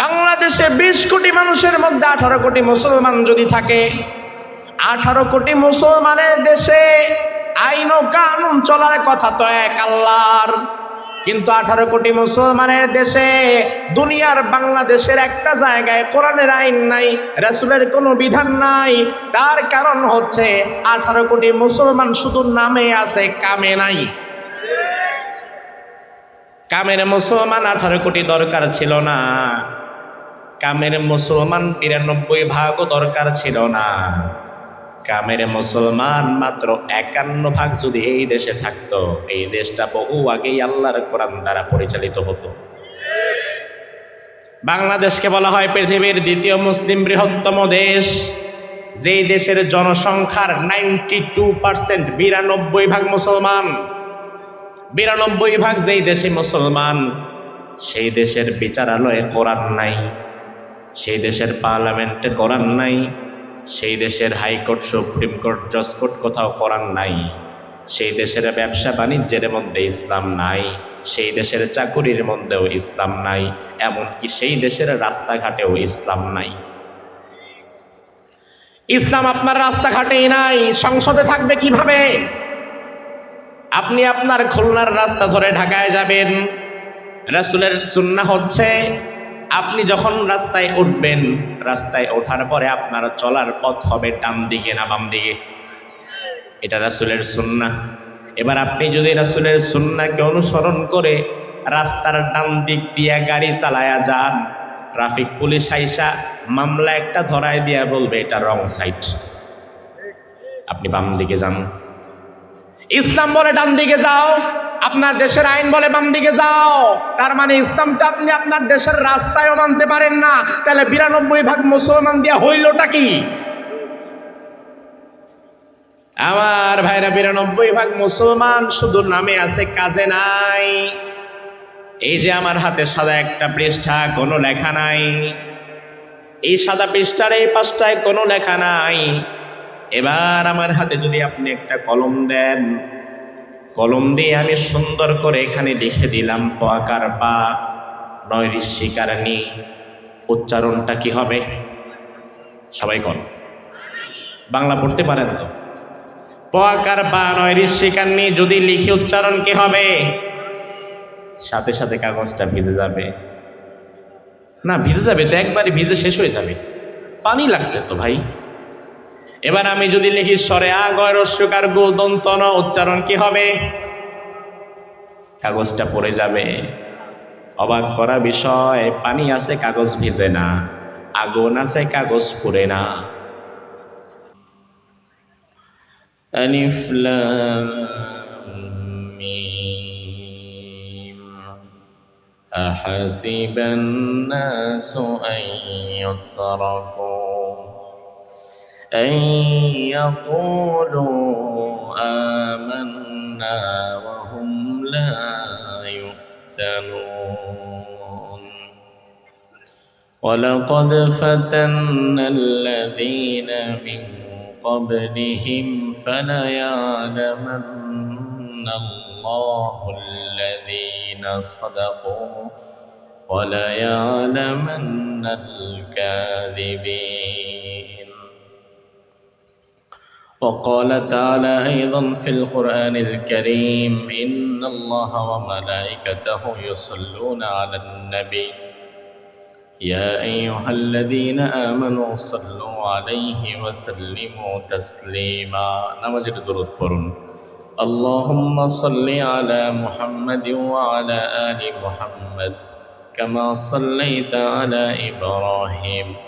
বাংলাদেশে বিশ কোটি মানুষের মধ্যে আঠারো কোটি মুসলমান যদি থাকে, আঠারো কোটি মুসলমানের দেশে আইন ও কানুন চলার কথা তো এক আল্লাহর। কিন্তু আঠারো কোটি মুসলমানের দেশে দুনিয়ার বাংলাদেশের একটা জায়গায় কোরআনের আইন নাই, রাসুলের কোনো বিধান নাই। তার কারণ হচ্ছে আঠারো কোটি মুসলমান শুধু নামে আছে, কামে নাই। কামের মুসলমান আঠারো কোটি দরকার ছিল না। কামের মুসলমান বিরানব্বই ভাগও দরকার ছিল না। কামের মুসলমান মাত্র একান্ন ভাগ যদি এই দেশে থাকতো, এই দেশটা বহু আগেই আল্লাহর কোরআন দ্বারা পরিচালিত হতো। বাংলাদেশকে বলা হয় পৃথিবীর দ্বিতীয় মুসলিম বৃহত্তম দেশ। যেই দেশের জনসংখ্যার নাইনটি টু পার্সেন্ট, বিরানব্বই ভাগ মুসলমান। বিরানব্বই ভাগ যেই দেশে মুসলমান, সেই দেশের বিচারালয়ে কোরআন নাই। সেই দেশের পার্লামেন্টে কোরআন নাই, সেই দেশের হাইকোর্ট, সুপ্রিম কোর্ট, জজ কোর্ট কোথাও কোরআন নাই, সেই দেশের ব্যবসা বাণিজ্যের মধ্যে ইসলাম নাই, সেই দেশের চাকুরির মধ্যেও ইসলাম নাই, এমনকি সেই দেশের রাস্তাঘাটেও ইসলাম নাই। ইসলাম আপনার রাস্তাঘাটেই নাই, সংসদে থাকবে কীভাবে? আপনি আপনার খুলনার রাস্তা ধরে ঢাকায় যাবেন, রাসুলের সুন্না হচ্ছে আপনি যখন রাস্তায় উঠবেন, রাস্তায় ওঠার পরে আপনার চলার পথ হবে ডান দিকে না বাম দিকে এটা রাসুলের সুন্না এবার আপনি যদি রাসুলের সুন্নাকে অনুসরণ করে রাস্তার ডান দিক দিয়ে গাড়ি চালায়া যান, ট্রাফিক পুলিশ আইসা মামলা একটা ধরায় দিয়া বলবে, এটা রং সাইড। আপনি বাম দিকে যান। ইসলাম বলে ডান দিকে যাও। আপনার দেশের আইন বলে বাম দিকে যাও। তার মানে ইসলামটা আপনি আপনার দেশের রাস্তায়ও মানতে পারেন না। তাহলে বিরানব্বই ভাগ মুসলমান দিয়া হইলটা কি? আমার ভাইরা, বিরানব্বই ভাগ মুসলমান শুধু নামে আছে, কাজে নাই। এই যে আমার হাতে সাদা একটা পৃষ্ঠা, কোনো লেখা নাই। এই সাদা পৃষ্ঠার এই পাশটায় কোনো লেখা নাই। এবার আমার হাতে যদি আপনি একটা কলম দেন কলম দিয়ে আমি সুন্দর করে এখানে লিখে দিলাম পোয়াকার বা নয় ঋষিকার নি, উচ্চারণটা কি হবে? সবাই কল বাংলা পড়তে পারেন তো? পোয়াকার বা নয় ঋষিকার নি, যদি লিখি উচ্চারণ কি হবে? সাথে সাথে কাগজটা ভিজে যাবে। না, ভিজে যাবে তো একবারে ভিজে শেষ হয়ে যাবে। পানি লাগছে তো ভাই। এবার আমি যদি লিখি স্বরে আগয় রস্যকার গো দন্ত ন উচ্চারণ কি হবে কাগজটা পড়ে যাবে অবাক করা বিষয় পানি আছে কাগজ ভিজে না আগুন আছে কাগজ পুড়ে না ألف لام ميم أحسب الناس أن يتركوا أن يقولوا آمنا وهم لا يفتنون. ولقد فتنا الذين من قبلهم فليعلمن الله الذين صدقوا وليعلمن الكاذبين. وقال تعالى أيضا في القرآن الكريم إن الله وملائكته يصلون على النبي. يا أيها الذين آمنوا صلوا عليه وسلموا تسليما. نمجد درود برون اللهم صل على محمد وعلى آل محمد كما صليت على إبراهيم.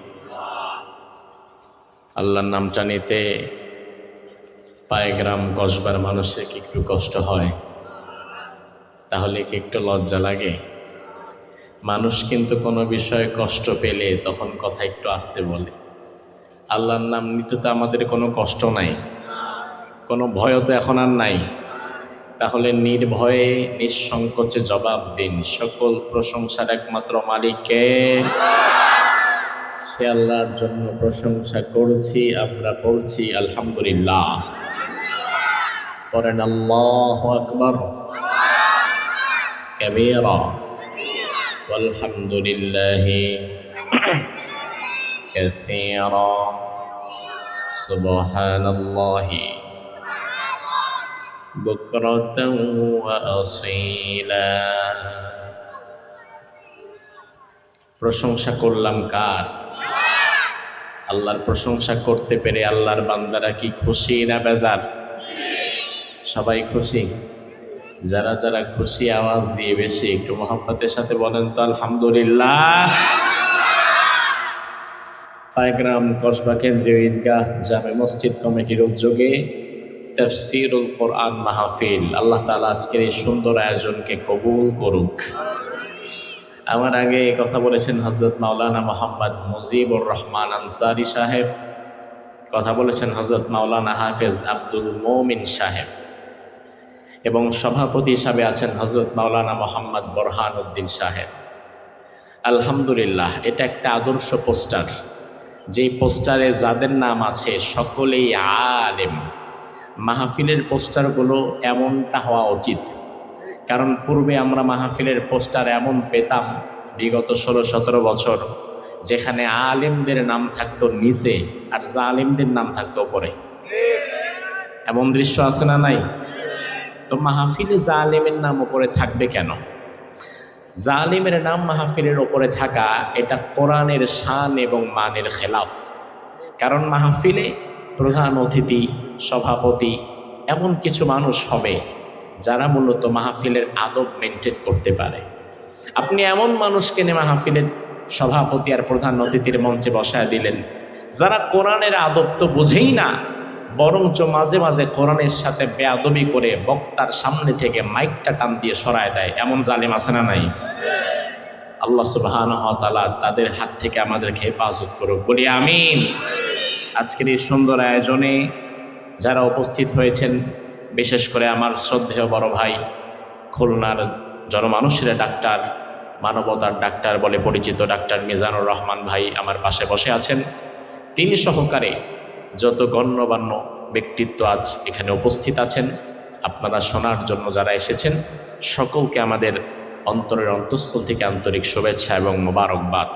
আল্লাহর নাম জানিতে পায়গ্রাম কসবার মানুষের কি একটু কষ্ট হয়? তাহলে কি একটু লজ্জা লাগে? মানুষ কিন্তু কোনো বিষয়ে কষ্ট পেলে তখন কথা একটু আসতে বলে। আল্লাহর নাম নিতে তো আমাদের কোনো কষ্ট নাই। কোনো ভয় তো এখন আর নাই। তাহলে নির্ভয়ে, নিঃসংকোচে জবাব দিন। সকল প্রশংসার একমাত্র মালিককে সে আল্লাহর জন্য প্রশংসা করছি আমরা পড়ছি আলহামদুলিল্লাহ পরেন আল্লাহ আকবর كبيرا والحمد لله كثيرا سبحان الله بكرة وأصيلا প্রশংসা করলাম কার আল্লাহর প্রশংসা করতে পেরে আল্লাহর বান্দারা কি খুশি না বেজার? সবাই খুশি? যারা যারা খুশি আওয়াজ দিয়ে বেশি, একটু মহাব্বতের সাথে বলেন তো, আলহামদুলিল্লাহ। পায়গ্রাম কসবা কেন্দ্রীয় ঈদগাহ জামে মসজিদ কমিটির উদ্যোগে তফসিরুল কোরআন মাহফিল। আল্লাহ তালা আজকের এই সুন্দর আয়োজনকে কবুল করুক। আমার আগে এই কথা বলেছেন হজরত মাওলানা মোহাম্মদ মুজিবুর রহমান আনসারি সাহেব। কথা বলেছেন হজরত মাওলানা হাফেজ আব্দুল মৌমিন সাহেব। এবং সভাপতি হিসাবে আছেন হজরত মাওলানা মোহাম্মদ বরহান উদ্দিন সাহেব। আলহামদুলিল্লাহ, এটা একটা আদর্শ পোস্টার। যেই পোস্টারে যাদের নাম আছে সকলেই আলেম। মাহফিলের পোস্টারগুলো এমনটা হওয়া উচিত। কারণ পূর্বে আমরা মাহফিলের পোস্টার এমন পেতাম বিগত ষোলো সতেরো বছর, যেখানে আলেমদের নাম থাকতো নিচে আর জালিমদের নাম থাকতো ওপরে এমন দৃশ্য আছে না নাই? তো মাহফিলে জালেমের নাম ওপরে থাকবে কেন? জালিমের নাম মাহফিলের ওপরে থাকা এটা কোরআনের শান এবং মানের খেলাফ। কারণ মাহফিলে প্রধান অতিথি, সভাপতি, এমন কিছু মানুষ হবে যারা মূলত মাহফিলের আদব মেনটেন করতে পারে। আপনি এমন মানুষকে নিয়ে মাহফিলের সভাপতি আর প্রধান অতিথির মঞ্চে বসায় দিলেন, যারা কোরআনের আদব তো বুঝেই না, বরঞ্চ মাঝে মাঝে কোরআনের সাথে বেয়াদবি করে বক্তার সামনে থেকে মাইকটা টান দিয়ে সরায় দেয়। এমন জালিম আছে না নাই? আল্লাহ সুবাহান তালা তাদের হাত থেকে আমাদেরকে হেফাজত করুক। বলি আমিন। আজকের এই সুন্দর আয়োজনে যারা উপস্থিত হয়েছেন বিশেষ করে আমার শ্রদ্ধেয় বড় ভাই, খুলনার জনমানুষের ডাক্তার, মানবতার ডাক্তার বলে পরিচিত ডাক্তার মিজানুর রহমান ভাই আমার পাশে বসে আছেন। তিনি সহকারে যত গণ্যমান্য ব্যক্তিত্ব আজ এখানে উপস্থিত আছেন, আপনারা শোনার জন্য যারা এসেছেন, সকলকে আমাদের অন্তরের অন্তঃস্থল থেকে আন্তরিক শুভেচ্ছা এবং মোবারকবাদ।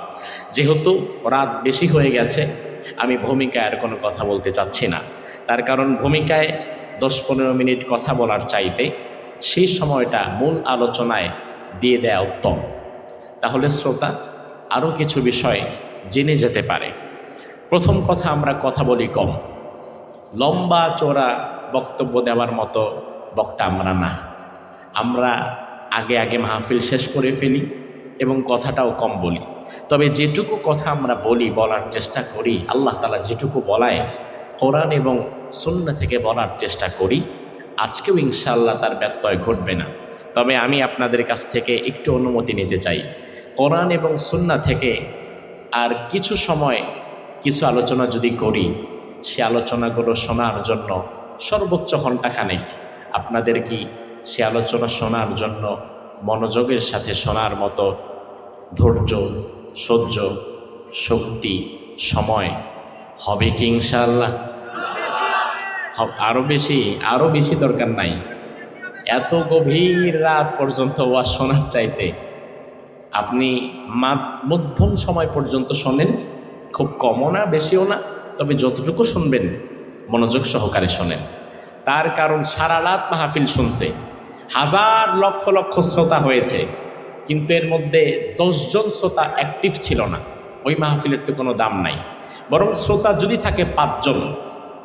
যেহেতু রাত বেশি হয়ে গেছে, আমি ভূমিকায় আর কোনো কথা বলতে চাচ্ছি না। তার কারণ ভূমিকায় দশ পনেরো মিনিট কথা বলার চাইতে সেই সময়টা মূল আলোচনায় দিয়ে দেয়া উত্তম। তাহলে শ্রোতা আরও কিছু বিষয় জেনে যেতে পারে। প্রথম কথা আমরা কথা বলি কম। লম্বা চোরা বক্তব্য দেওয়ার মতো বক্তা আমরা না। আমরা আগে আগে মাহফিল শেষ করে ফেলি এবং কথাটাও কম বলি। তবে যেটুকু কথা আমরা বলি, বলার চেষ্টা করি, আল্লাহ তালা যেটুকু বলায় কোরআন এবং সুন্না থেকে বলার চেষ্টা করি। আজকেও ইনশাআল্লাহ তার ব্যত্যয় ঘটবে না। তবে আমি আপনাদের কাছ থেকে একটু অনুমতি নিতে চাই। কোরআন এবং সুন্না থেকে আর কিছু সময় কিছু আলোচনা যদি করি, সে আলোচনাগুলো শোনার জন্য সর্বোচ্চ ঘণ্টাখানেক আপনাদের কি সে আলোচনা শোনার জন্য মনোযোগের সাথে শোনার মতো ধৈর্য, সহ্য, শক্তি, সময় হবে কি ইনশাআল্লাহ? আরও বেশি আরও বেশি দরকার নাই। এত গভীর রাত পর্যন্ত ওয়া শোনার চাইতে আপনি মধ্যম সময় পর্যন্ত শোনেন, খুব কমও না, বেশিও না, তবে যতটুকু শুনবেন, মনোযোগ সহকারে শোনেন। তার কারণ সারা রাত মাহফিল শুনছে। হাজার লক্ষ লক্ষ শ্রোতা হয়েছে, কিন্তু এর মধ্যে দশজন শ্রোতা অ্যাক্টিভ ছিল না। ওই মাহফিলের তো কোনো দাম নাই। বরং শ্রোতা যদি থাকে পাঁচজন,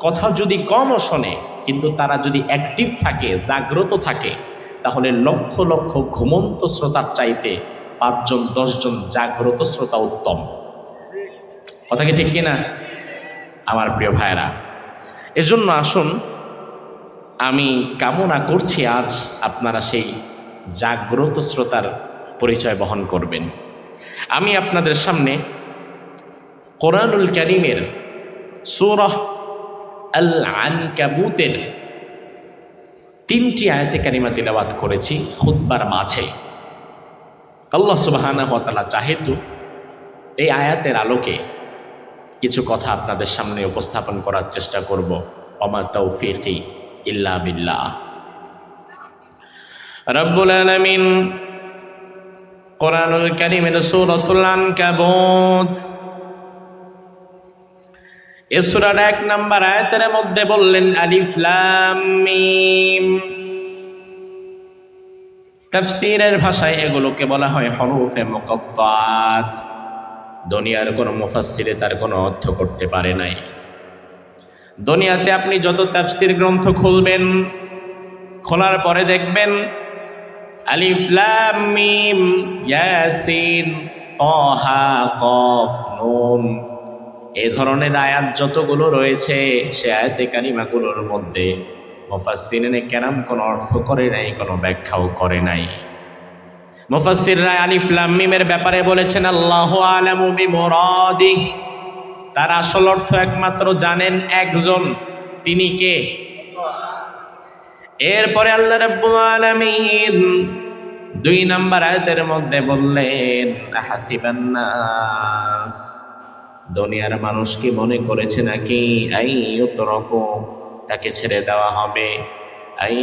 কথা যদি কমও শোনে, কিন্তু তারা যদি অ্যাক্টিভ থাকে, জাগ্রত থাকে, তাহলে লক্ষ লক্ষ ঘুমন্ত শ্রোতার চাইতে পাঁচজন, দশজন জাগ্রত শ্রোতা উত্তম। কথা কি ঠিক কিনা আমার প্রিয় ভাইরা এজন্য আসুন, আমি কামনা করছি আজ আপনারা সেই জাগ্রত শ্রোতার পরিচয় বহন করবেন। আমি আপনাদের সামনে কোরআনুল ক্যারিমের সুরহ আল আনকাবুতের তিনটি আয়াতে কারিমা তিলাবাত করেছি খুতবার মাঝে। আল্লাহ সুবাহানা হতালা চাহেতু এই আয়াতের আলোকে কিছু কথা আপনাদের সামনে উপস্থাপন করার চেষ্টা করব। অমা তৌফিকি ইল্লা বিল্লাহ। রব্বুল আলামিন কোরআনুল কারীমের সূরাতুল আনকাবুত এ সূরার এক নাম্বার আয়াতের মধ্যে বললেন, আলিফ লাম মিম। ভাষায় এগুলোকে বলা হয় হরফে মুকাত্তাত দুনিয়ার কোনো মুফাসসিরে তার কোনো অর্থ করতে পারে নাই। দুনিয়াতে আপনি যত তাফসীর গ্রন্থ খুলবেন, খোলার পরে দেখবেন, আলিফ লাম মিম, ইয়াসিন তাহা কফ, নুন। এ ধরনের আয়াত যতগুলো রয়েছে, সে আয়াতে কারিমাগুলোর মধ্যে মুফাসসিরিনে কেরাম কোনো অর্থ করে নাই, কোনো ব্যাখ্যাও করে নাই। মুফাসসিররা আলিফ লাম ব্যাপারে বলেছেন, আল্লাহু আলামু বিমুরাদি তার আসল অর্থ একমাত্র জানেন একজন, তিনি কে? এরপরে আল্লাহ রাব্বুল আলামিন দুই নাম্বার আয়াতের মধ্যে বললেন, হাসিবান নাস। দুনিয়ার মানুষ কি মনে করেছে নাকি? আই উতরকু তাকে ছেড়ে দেওয়া হবে। আই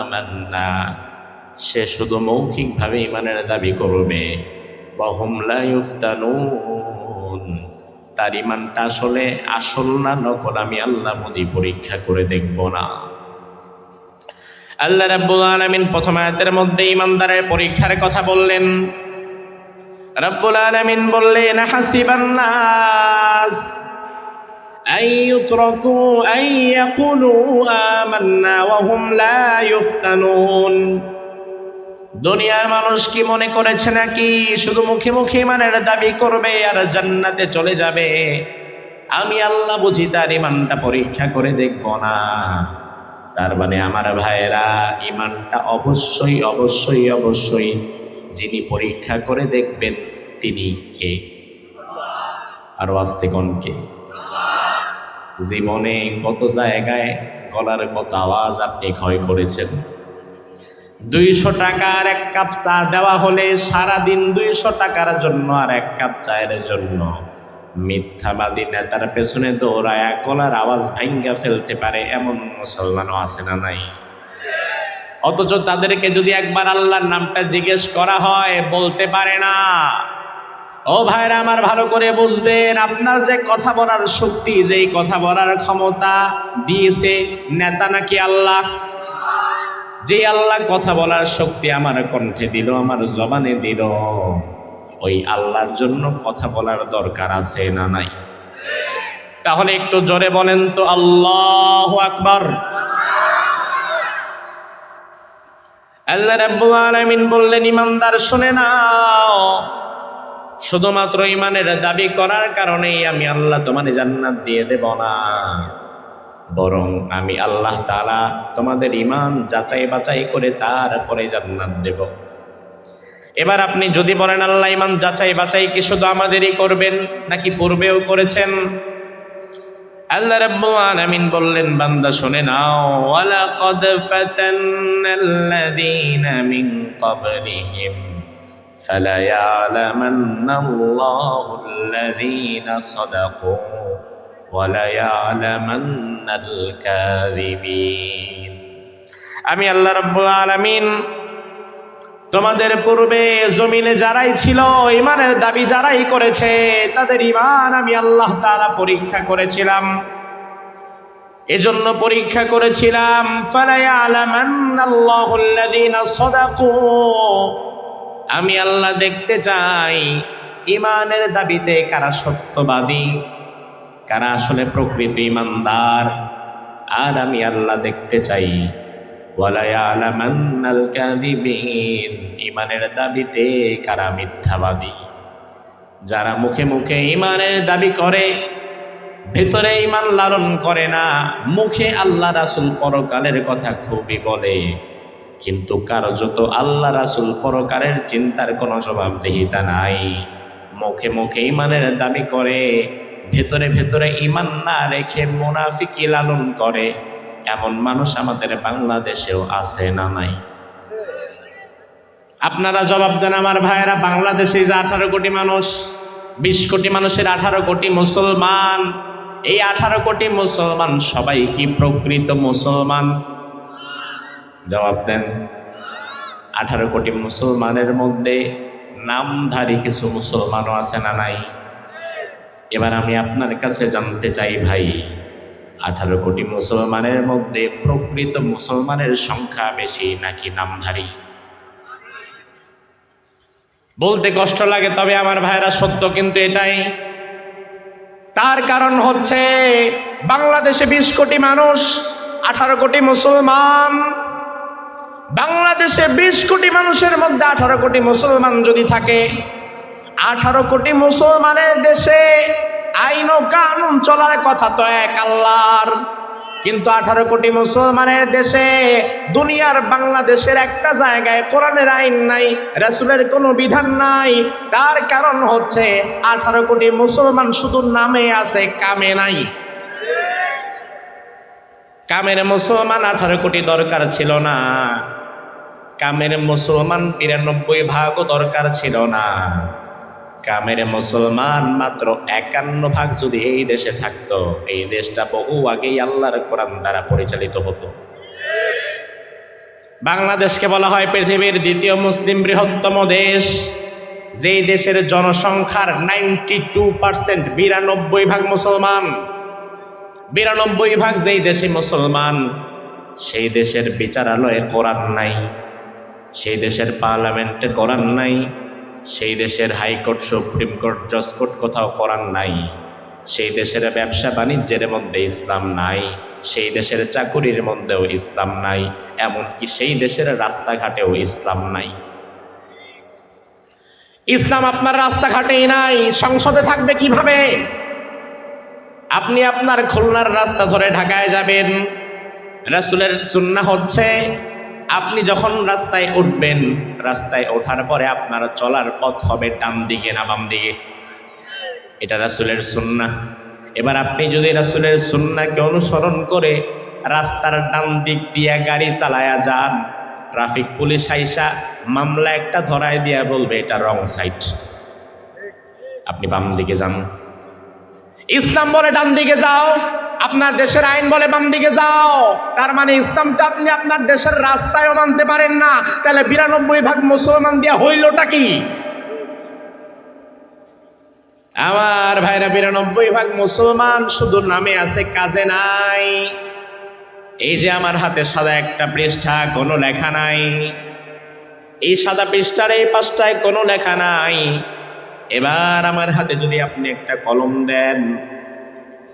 আমান্না, সে শুধু মৌখিকভাবে ইমানের দাবি করবে। বহম লা ইউফতানুন, তার ইমানটা আসলে আসল না নকল আমি আল্লাহ বুঝি পরীক্ষা করে দেখব না। আল্লাহ রাব্বুল আলামিন প্রথম আয়াতের মধ্যে ইমানদারের পরীক্ষার কথা বললেন। রাব্বুল আলামিন বললেন হাসিবান নাস أن يتركوا أن يقولوا آمنا وهم لا يفتنون দুনিয়ার মানুষ কি মনে করেছে নাকি শুধু মুখে মুখে ইমানের দাবি করবে আর জান্নাতে চলে যাবে আমি আল্লাহ বুঝি তার ইমানটা পরীক্ষা করে দেখব না তার মানে আমার ভাইয়েরা ইমানটা অবশ্যই অবশ্যই অবশ্যই যিনি পরীক্ষা করে দেখবেন, তিনি কে? আরও আসতে কে? জীবনে কত জায়গায় গলার কত আওয়াজ আপনি ক্ষয় করেছেন? দুইশো টাকার এক কাপ চা দেওয়া হলে সারাদিন দুইশো টাকার জন্য আর এক কাপ চায়ের জন্য। মিথ্যাবাদী নেতার পেছনে দৌড়ায় গলার আওয়াজ ভাঙ্গা ফেলতে পারে এমন মুসলমানও আছে না নাই? অথচ তাদেরকে যদি একবার আল্লাহর নামটা জিজ্ঞেস করা হয়, বলতে পারে না। ও ভাইরা আমার ভালো করে বুঝবেন, আপনার যে কথা বলার শক্তি, যেই কথা বলার ক্ষমতা দিয়েছে নেতা নাকি আল্লাহ? যে আল্লাহ কথা বলার শক্তি আমার কণ্ঠে দিল, আমার জবানে দিল, ওই আল্লাহর জন্য কথা বলার দরকার আছে না নাই? তাহলে একটু জোরে বলেন তো, আল্লাহ আকবার। আল্লাহ বললেন ইমানদার শুনে নাও। শুধুমাত্র ইমানের দাবি করার কারণেই আমি আল্লাহ তোমার জান্নাত দিয়ে দেব না। বরং আমি আল্লাহ তাআলা তোমাদের ইমান যাচাই বাছাই করে তারপরে জান্নাত দেব। এবার আপনি যদি বলেন, আল্লাহ ইমান যাচাই বাছাই কি শুধু আমাদেরই করবেন নাকি পূর্বেও করেছেন? আল্লাহ রাব্বুল আলামিন বললেন, বান্দা, শুনে নাও ওয়ালা কদ ফাতান্নাল্লাযীনা মিন ক্বাবলিহিম ফালায়ালামান্নাল্লাহু আল্লাযীনা সাদাকু ওয়ালায়ালামান্নাল কাযিবিন। আমি আল্লাহ রাব্বুল আলামিন তোমাদের পূর্বে জমিনে যারাই ছিল ইমানের দাবি যারাই করেছে, তাদের ইমান আমি আল্লাহ তাআলা পরীক্ষা করেছিলাম। এজন্য পরীক্ষা করেছিলাম আমি আল্লাহ দেখতে চাই ইমানের দাবিতে কারা সত্যবাদী, কারা আসলে প্রকৃত ইমানদার আর আমি আল্লাহ দেখতে চাই। ইমানের দাবিতে কারা মিথ্যাবাদী? যারা মুখে মুখে ইমানের দাবি করে, ভেতরে ইমান লালন করে না, মুখে আল্লাহ রাসুল পরকালের কথা খুবই বলে। কিন্তু কারও যত আল্লাহ রাসুল পরকারের চিন্তার কোনো জবাবদিহিতা নাই। মুখে মুখে ইমানের দাবি করে, ভেতরে ভেতরে ইমান না রেখে মুনাফিকি লালন করে। এমন মানুষ আমাদের বাংলাদেশেও আছে না নাই? আপনারা জবাব দেন আমার ভাইয়েরা, বাংলাদেশে যে আঠারো কোটি মানুষ, বিশ কোটি মানুষের আঠারো কোটি মুসলমান, এই আঠারো কোটি মুসলমান সবাই কি প্রকৃত মুসলমান? জবাব দেন। আঠারো কোটি মুসলমানের মধ্যে নামধারী কিছু মুসলমানও আছে না নাই? এবার আমি আপনার কাছে জানতে চাই ভাই আঠারো কোটি মুসলমানের মধ্যে প্রকৃত মুসলমানের সংখ্যা বেশি নাকি নামধারী? বলতে কষ্ট লাগে, তবে আমার ভাইরা সত্য কিন্তু এটাই। তার কারণ হচ্ছে, বাংলাদেশে বিশ কোটি মানুষ, আঠারো কোটি মুসলমান। বাংলাদেশে বিশ কোটি মানুষের মধ্যে আঠারো কোটি মুসলমান যদি থাকে, আঠারো কোটি মুসলমানের দেশে আইন ও কানুন চলার কথা তো এক আল্লাহর। কিন্তু আঠারো কোটি মুসলমানের দেশে, দুনিয়ার বাংলাদেশের একটা জায়গায় কোরআনের আইন নাই, রাসূলের কোনো বিধান নাই। তার কারণ হচ্ছে আঠারো কোটি মুসলমান শুধু নামে আছে, কামে নাই। কামের মুসলমান আঠারো কোটি দরকার ছিল না। কামের মুসলমান বিরানব্বই ভাগও দরকার ছিল না। কামের মুসলমান মাত্র একান্ন ভাগ যদি এই দেশে থাকতো, এই দেশটা বহু আগেই আল্লাহর কোরআন দ্বারা পরিচালিত হতো। বাংলাদেশকে বলা হয় পৃথিবীর দ্বিতীয় মুসলিম বৃহত্তম দেশ। যেই দেশের জনসংখ্যার নাইনটি টু পার্সেন্ট, বিরানব্বই ভাগ মুসলমান। বিরানব্বই ভাগ যেই দেশে মুসলমান, সেই দেশের বিচারালয়ে কোরআন নাই, সেই দেশের পার্লামেন্টে কোরআন নাই সেই দেশের হাইকোর্ট, সুপ্রিম কোর্ট, জজ কোর্ট কোথাও করার নাই। সেই দেশের ব্যবসা বাণিজ্যের মধ্যে ইসলাম নাই। সেই দেশের চাকুরির মধ্যেও ইসলাম নাই। এমনকি সেই দেশের রাস্তাঘাটেও ইসলাম নাই। ইসলাম আপনার রাস্তাঘাটেই নাই। সংসদে থাকবে কীভাবে? আপনি আপনার খুলনার রাস্তা ধরে ঢাকায় যাবেন। রাসুলের সুন্না হচ্ছে আপনি যখন রাস্তায় উঠবেন, রাস্তায় ওঠার পরে আপনার চলার পথ হবে ডান দিকে না বাম দিকে এটা রাসুলের সুন্না এবার আপনি যদি রাসুলের সুন্নাকে অনুসরণ করে রাস্তার ডান দিক দিয়ে গাড়ি চালায়া যান, ট্রাফিক পুলিশ আইসা মামলা একটা ধরায় দিয়া বলবে, এটা রং সাইড আপনি বাম দিকে যান। ইসলাম বলে ডান দিকে যাও, আপনার দেশের আইন বলে বাম দিকে যাও। তার মানে ইসলামটা আপনি আপনার দেশের রাস্তায়ও মানতে পারেন না। তাহলে বিরানব্বই ভাগ মুসলমান দিয়া হইলটা কি? আমার ভাইরা, বিরানব্বই ভাগ মুসলমান শুধু নামে আছে, কাজে নাই। এই যে আমার হাতে সাদা একটা পৃষ্ঠা, কোনো লেখা নাই। এই সাদা পৃষ্ঠার এই পাশটায় কোনো লেখা নাই। এবার আমার হাতে যদি আপনি একটা কলম দেন,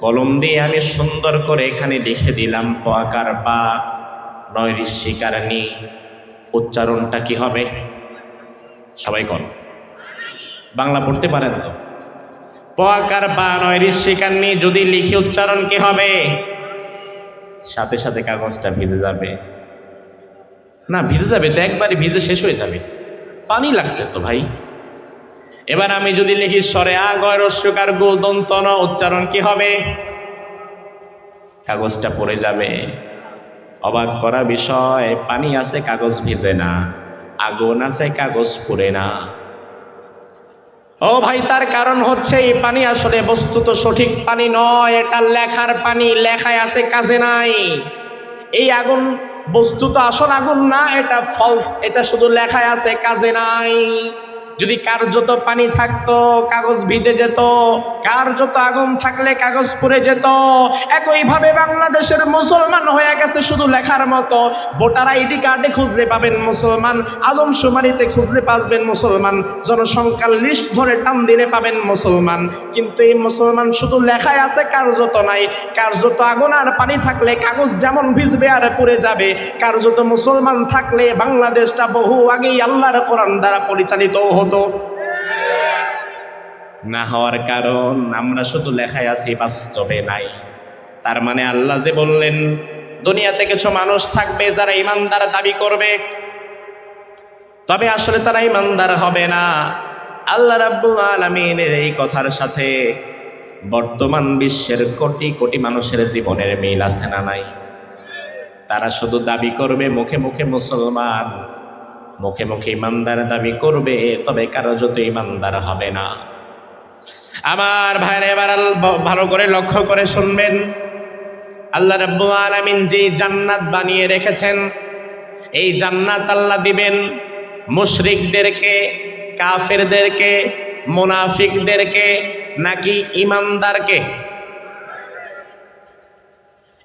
কলম দিয়ে আমি সুন্দর করে এখানে লিখে দিলাম পোয়াকার বা নয় ঋষিকার নি উচ্চারণটা কি হবে? সবাই কর। বাংলা পড়তে পারেন তো? পোয়াকার বা নয় নি যদি লিখে উচ্চারণ কি হবে? সাথে সাথে কাগজটা ভিজে যাবে। না, ভিজে যাবে তো একবারে ভিজে শেষ হয়ে যাবে। পানি লাগছে তো ভাই। এবার আমি যদি লিখি স্বরে আগয় রস্যকার গো দন্তন উচ্চারণ কি হবে? কাগজটা পড়ে যাবে। অবাক করা বিষয়, পানি আছে, কাগজ ভিজে না। আগুন আছে, কাগজ পুড়ে না। ও ভাই, তার কারণ হচ্ছে এই পানি আসলে বস্তুত সঠিক পানি নয়, এটা লেখার পানি, লেখায় আছে, কাজে নাই। এই আগুন বস্তুত আসল আগুন না, এটা ফলস এটা শুধু লেখায় আছে, কাজে নাই। যদি কার্যত পানি থাকতো, কাগজ ভিজে যেত কার্যত আগুন থাকলে কাগজ পুড়ে যেত, একইভাবে বাংলাদেশের মুসলমান হয়ে গেছে শুধু লেখার মতো। ভোটার আইডি কার্ডে খুঁজলে পাবেন মুসলমান আদমশুমারিতে খুঁজলে পাসবেন মুসলমান, জনসংখ্যার লিস্ট ধরে টান দিলে পাবেন মুসলমান। কিন্তু এই মুসলমান শুধু লেখায় আছে কার্যত নাই কার্যত আগুন আর পানি থাকলে কাগজ যেমন ভিজবে আর পুড়ে যাবে কার্যত মুসলমান থাকলে বাংলাদেশটা বহু আগেই আল্লাহর কোরআন দ্বারা পরিচালিত হতো। না হওয়ার কারণ আমরা শুধু লেখায় আছি, বাস্তবে নাই। তার মানে আল্লাহ যে বললেন দুনিয়াতে কিছু মানুষ থাকবে যারা ইমানদার দাবি করবে। তবে আসলে তারা ইমানদার হবে না। আল্লাহ রাব্বুল আলামিনের এই কথার সাথে বর্তমান বিশ্বের কোটি কোটি মানুষের জীবনের মিল আছে না নাই? তারা শুধু দাবি করবে, মুখে মুখে মুসলমান। মুখে মুখে ইমানদার দাবি করবে, তবে কারও যত ইমানদার হবে না। আমার ভাইরা, এবার ভালো করে লক্ষ্য করে শুনবেন। আল্লাহ রাব্বুল আলামিন যে জান্নাত বানিয়ে রেখেছেন, এই জান্নাত আল্লাহ দিবেন মুশরিকদেরকে, কাফেরদেরকে, মুনাফিকদেরকে, নাকি ইমানদারকে?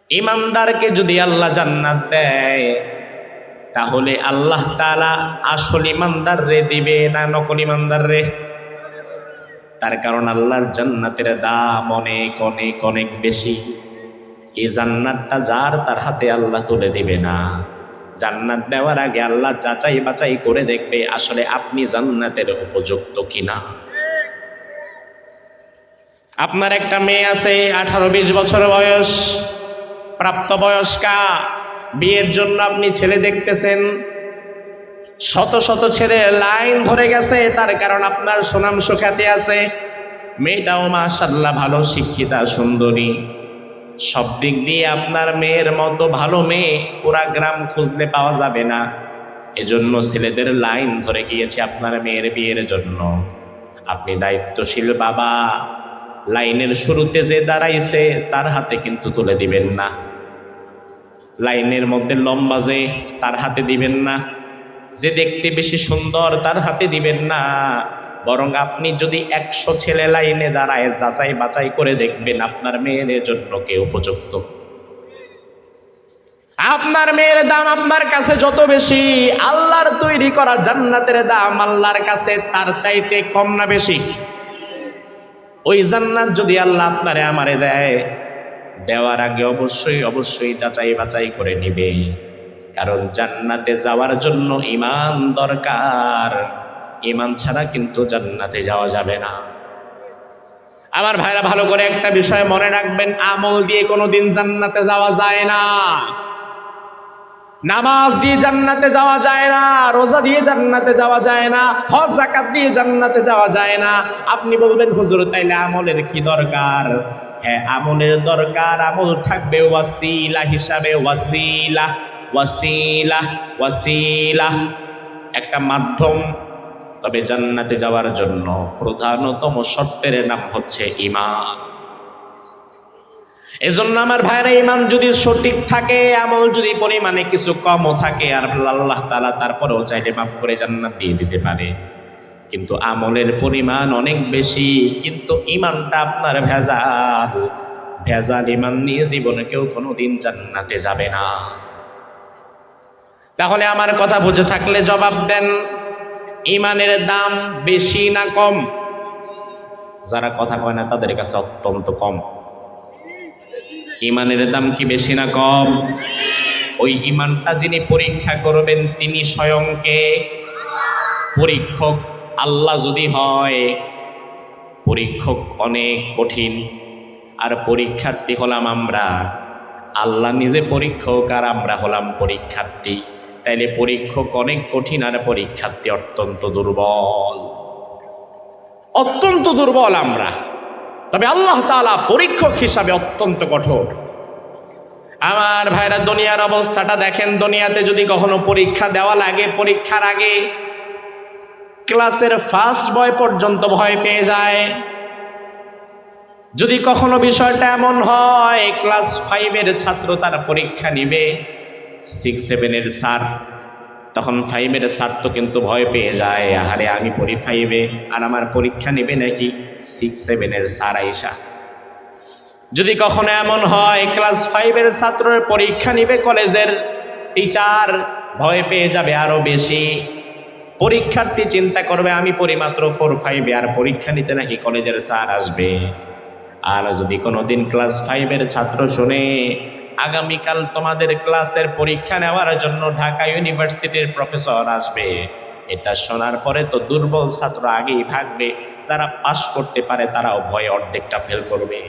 ইমানদারকে যদি আল্লাহ জান্নাত দেয় তাহলে আল্লাহ তাআলা আসল ইমানদার রে দিবে না নকল ইমানদার রে তার কারণ আল্লাহর জান্নাতের দাম অনেক অনেক অনেক বেশি। এই জান্নাতটা যার তার হাতে আল্লাহ তুলে দিবে না। জান্নাত দেওয়ার আগে আল্লাহ যাচাই বাছাই করে দেখবে আসলে আপনি জান্নাতের উপযুক্ত কিনা। আপনার একটা মেয়ে আছে, আঠারো, বিশ বছর বয়স। প্রাপ্তবয়স্কা বিয়ের জন্য আপনি ছেলে দেখতেছেন, শত শত ছেলে লাইন ধরে গেছে, তার কারণ আপনার সুনাম সুখ্যাতি আছে। মেয়েটাও মাশাল্লাহ ভালো শিক্ষিতা, সুন্দরী। সব দিক দিয়ে আপনার মেয়ের মতো ভালো মেয়ে পুরা গ্রাম খুঁজলে পাওয়া যাবে না। এজন্য ছেলেদের লাইন ধরে গিয়েছে আপনার মেয়ের বিয়ের জন্য। আপনি দায়িত্বশীল বাবা, লাইনের শুরুতে যে দাঁড়াইছে, তার হাতে কিন্তু তুলে দিবেন না। লাইনের মধ্যে লম্বা যে তার হাতে দিবেন না, যে দেখতে বেশি সুন্দর তার হাতে দিবেন না। বরং আপনি যদি একশো ছেলে লাইনে দাঁড়ায় যাচাই বাছাই করে দেখবেন আপনার মেয়ের জন্য কে উপযুক্ত। আপনার মেয়ের দাম আপনার কাছে যত বেশি, আল্লাহর তৈরি করা জান্নাতের দাম আল্লাহর কাছে তার চাইতে কম না বেশি। ওই জান্নাত যদি আল্লাহ আপনারে আমারে দেয় দেওয়ার আগে অবশ্যই অবশ্যই যাচাই বাছাই করে নিবে। কারণ জান্নাতে যাওয়ার জন্য ইমান দরকার। ইমান ছাড়া কিন্তু জান্নাতে যাওয়া যাবে না। আমার ভাইরা, ভালো করে একটা বিষয় মনে রাখবেন। আমল দিয়ে কোনোদিন জান্নাতে যাওয়া যায় না। নামাজ দিয়ে জান্নাতে যাওয়া যায় না। রোজা দিয়ে জান্নাতে যাওয়া যায় না। হজ জাকাত দিয়ে জান্নাতে যাওয়া যায় না। আপনি বলবেন, হুজুর, তাইলে আমলের কি দরকার? আমলের দরকার, আমল থাকবে ওয়াসিলা হিসাবে, ওয়াসিলা ওয়াসিলা ওয়াসিলা। একটা মাধ্যম, তবে জান্নাতে যাওয়ার জন্য প্রধানতম শর্তের নাম হচ্ছে ইমান এজন্য আমার ভাইরা ইমান যদি সঠিক থাকে, আমল যদি পরিমাণে কিছু কমও থাকে, আর আল্লাহ তালা তারপরেও চাইলে মাফ করে জান্নাত দিয়ে দিতে পারে। কিন্তু আমলের পরিমাণ অনেক বেশি, কিন্তু ইমানটা আপনার ভেজাল। ভেজাল ইমান নিয়ে জীবনে কেউ কোনোদিন জান্নাতে যাবে না। তাহলে আমার কথা বুঝে থাকলে জবাব দেন ইমানের দাম বেশি না কম? যারা কথা কয় না তাদের কাছে অত্যন্ত কম। ইমানের দাম কি বেশি না কম? ওই ইমানটা যিনি পরীক্ষা করবেন তিনি স্বয়ংকে পরীক্ষক আল্লাহ যদি হয়, পরীক্ষক অনেক কঠিন। আর পরীক্ষার্থী হলাম আমরা। আল্লাহ নিজে পরীক্ষক আর আমরা হলাম পরীক্ষার্থী। তাইলে পরীক্ষক অনেক কঠিন আর পরীক্ষার্থী অত্যন্ত দুর্বল। অত্যন্ত দুর্বল আমরা। তবে আল্লাহ তাআলা পরীক্ষক হিসাবে অত্যন্ত কঠোর। আমার ভাইরা, দুনিয়ার অবস্থাটা দেখেন, দুনিয়াতে যদি কখনো পরীক্ষা দেওয়া লাগে, পরীক্ষার আগে ক্লাসের ফার্স্ট বয় পর্যন্ত ভয় পেয়ে যায়। যদি কখনো বিষয়টা এমন হয়, ক্লাস ফাইভের ছাত্র তার পরীক্ষা নিবে। সিক্স সেভেনের স্যার, তখন ফাইভের স্যার তো কিন্তু ভয় পেয়ে যায়, আহারে, আমি পড়ি ফাইভে আর আমার পরীক্ষা নেবে নাকি? সিক্স সেভেনের স্যার আইসা যদি কখনো এমন হয়, ক্লাস ফাইভের ছাত্রের পরীক্ষা নিবে কলেজের টিচার ভয় পেয়ে যাবে আরও বেশি। পরীক্ষার্থী চিন্তা করবে, আমি পড়ি মাত্র ফোর ফাইভে আর পরীক্ষা নিতে নাকি কলেজের স্যার আসবে? আর যদি কোনোদিন ক্লাস ফাইভের ছাত্র শুনে, আগামীকাল তোমাদের ক্লাসের পরীক্ষা নেওয়ার জন্য ঢাকা ইউনিভার্সিটির প্রফেসর আসবে। এটা শোনার পরে তো দুর্বল ছাত্র আগেই ভাগবে, যারা পাশ করতে পারে তারাও ভয়ে অর্ধেকটা ফেল করবে।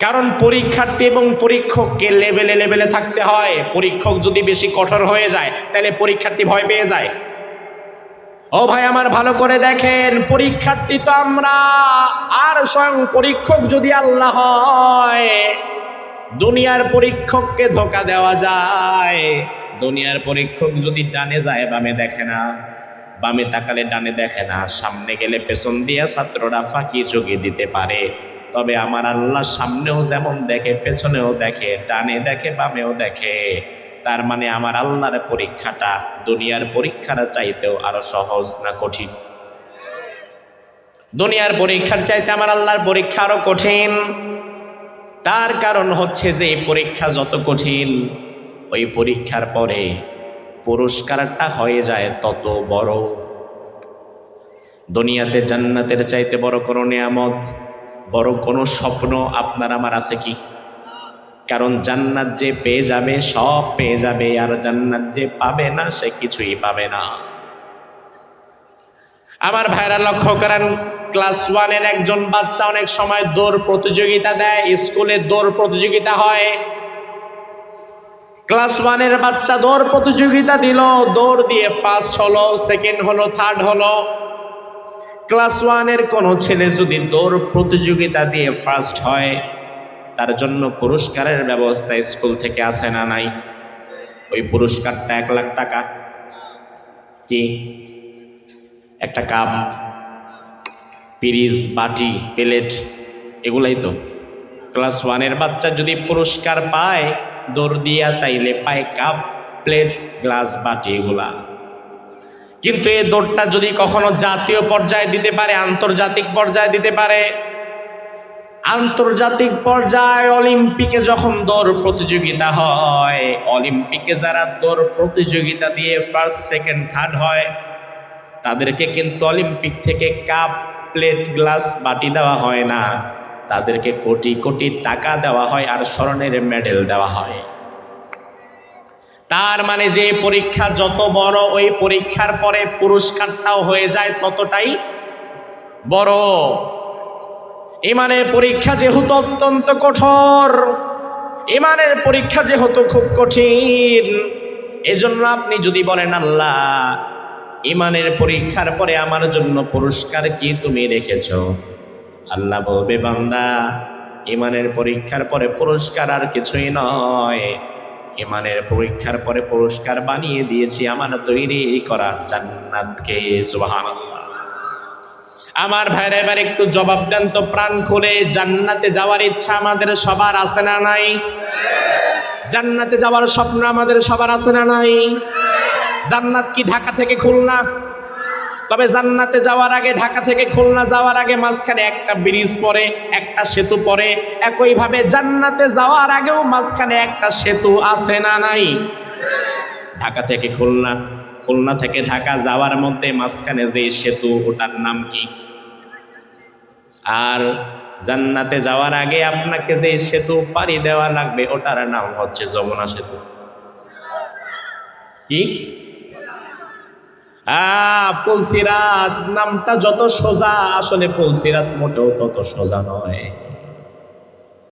কারণ পরীক্ষার্থী এবং পরীক্ষককে লেভেলে লেভেলে থাকতে হয়। পরীক্ষক যদি বেশি কঠোর হয়ে যায়, তাহলে পরীক্ষার্থী ভয় পেয়ে যায়। ও ভাই আমার ভালো করে দেখেন, পরীক্ষার্থী তো আমরা। আর স্বয়ং পরীক্ষক যদি আল্লাহ হয়, দুনিয়ার পরীক্ষককে ধোকা দেওয়া যায়। দুনিয়ার পরীক্ষক যদি ডানে যায়, বামে দেখে না। বামে তাকালে ডানে দেখে না। সামনে গেলে পেছন দিয়ে ছাত্ররা ফাঁকি চুকি দিতে পারে। তবে আমার আল্লাহ সামনেও যেমন দেখে, পেছনেও দেখে, ডানে দেখে, বামেও দেখে। তার মানে আমার আল্লাহর পরীক্ষাটা দুনিয়ার পরীক্ষার চাইতেও আরও সহজ না কঠিন? দুনিয়ার পরীক্ষার চাইতে আমার আল্লাহর পরীক্ষা আরও কঠিন। তার কারণ হচ্ছে যে পরীক্ষা যত কঠিন, ওই পরীক্ষার পরে পুরস্কারটা হয়ে যায় তত বড়। দুনিয়াতে জান্নাতের চাইতে বড় কোনো নিয়ামত বড় কোনো স্বপ্ন আপনার আমার আছে কি? কারণ জান্নাত যে পেয়ে যাবে, সব পেয়ে যাবে, আর জান্নাত যে পাবে না, সে কিছুই পাবে না। আমার ভাইরা লক্ষ্য করেন, ক্লাস ওয়ানের একজন বাচ্চা অনেক সময় দৌড় প্রতিযোগিতা দেয়, স্কুলে দৌড় প্রতিযোগিতা হয়। ক্লাস ওয়ানের বাচ্চা দৌড় প্রতিযোগিতা দিল, দৌড় দিয়ে ফার্স্ট হলো সেকেন্ড হলো থার্ড হলো। ক্লাস ওয়ানের কোনো ছেলে যদি দৌড় প্রতিযোগিতা দিয়ে ফার্স্ট হয়, তার জন্য পুরস্কারের ব্যবস্থা স্কুল থেকে আসে না নাই। ওই পুরস্কারটা এক লাখ টাকা। কি? একটা কাপ পিরিজ বাটি প্লেট এগুলাই তো। ক্লাস ওয়ানের বাচ্চা যদি পুরস্কার পায়, দৌড় দিয়া তাইলে পায় কাপ প্লেট গ্লাস বাটি, এগুলা। কিন্তু এই দৌড়টা যদি কখনো জাতীয় পর্যায়ে দিতে পারে, আন্তর্জাতিক পর্যায়ে দিতে পারে, আন্তর্জাতিক পর্যায়ে অলিম্পিকে যখন দৌড় প্রতিযোগিতা হয়, অলিম্পিকে যারা দৌড় প্রতিযোগিতা দিয়ে ফার্স্ট সেকেন্ড থার্ড হয়, তাদেরকে কিন্তু অলিম্পিক থেকে কাপ প্লেট গ্লাস বাটি দেওয়া হয় না। তাদেরকে কোটি কোটি টাকা দেওয়া হয় আর স্মরণের মেডেল দেওয়া হয়। তার মানে যে পরীক্ষা যত বড়, ওই পরীক্ষার পরে পুরস্কারটাও হয়ে যায় ততটাই বড়। ইমানের পরীক্ষা যেহেতু অত্যন্ত কঠোর, ইমানের পরীক্ষা যেহেতু খুব কঠিন, এজন্য আপনি যদি বলেন, আল্লাহ, ইমানের পরীক্ষার পরে আমার জন্য পুরস্কার কি তুমি রেখেছ? আল্লাহ বলবে, বান্দা, ইমানের পরীক্ষার পরে পুরস্কার আর কিছুই নয়। ইমানের পরীক্ষার পরে পুরস্কার বানিয়ে দিয়েছি। আমার তৈরি করা জান্নাতকে, সুবহানাল্লাহ। আমার ভাইরা, এবার একটু জবাব দেন তো, প্রাণ খুলে, জান্নাতে যাওয়ার ইচ্ছা আমাদের সবার আছে না নাই? জান্নাতে যাওয়ার স্বপ্ন আমাদের সবার আছে না নাই? জান্নাত কি ঢাকা থেকে খুলনা? তবে জান্নাতে যাওয়ার আগে, ঢাকা থেকে খুলনা যাওয়ার আগে মাঝখানে একটা ব্রিজ পরে একটা সেতু পরে একইভাবে জান্নাতে যাওয়ার আগেও মাঝখানে একটা সেতু আছে না নাই? ঢাকা থেকে খুলনা খুলনা থেকে ঢাকা যাওয়ার মধ্যে মাঝখানে যে সেতু, ওটার নাম কি? আর জান্নাতে যাওয়ার আগে আপনাকে যে সেতু পাড়ি দেওয়া লাগবে, ওটার নাম হচ্ছে যমুনা সেতু। কি? পুলসিরাত নামটা যত সোজা আসলে পুলসিরাত মোটেও তত সোজা নয়।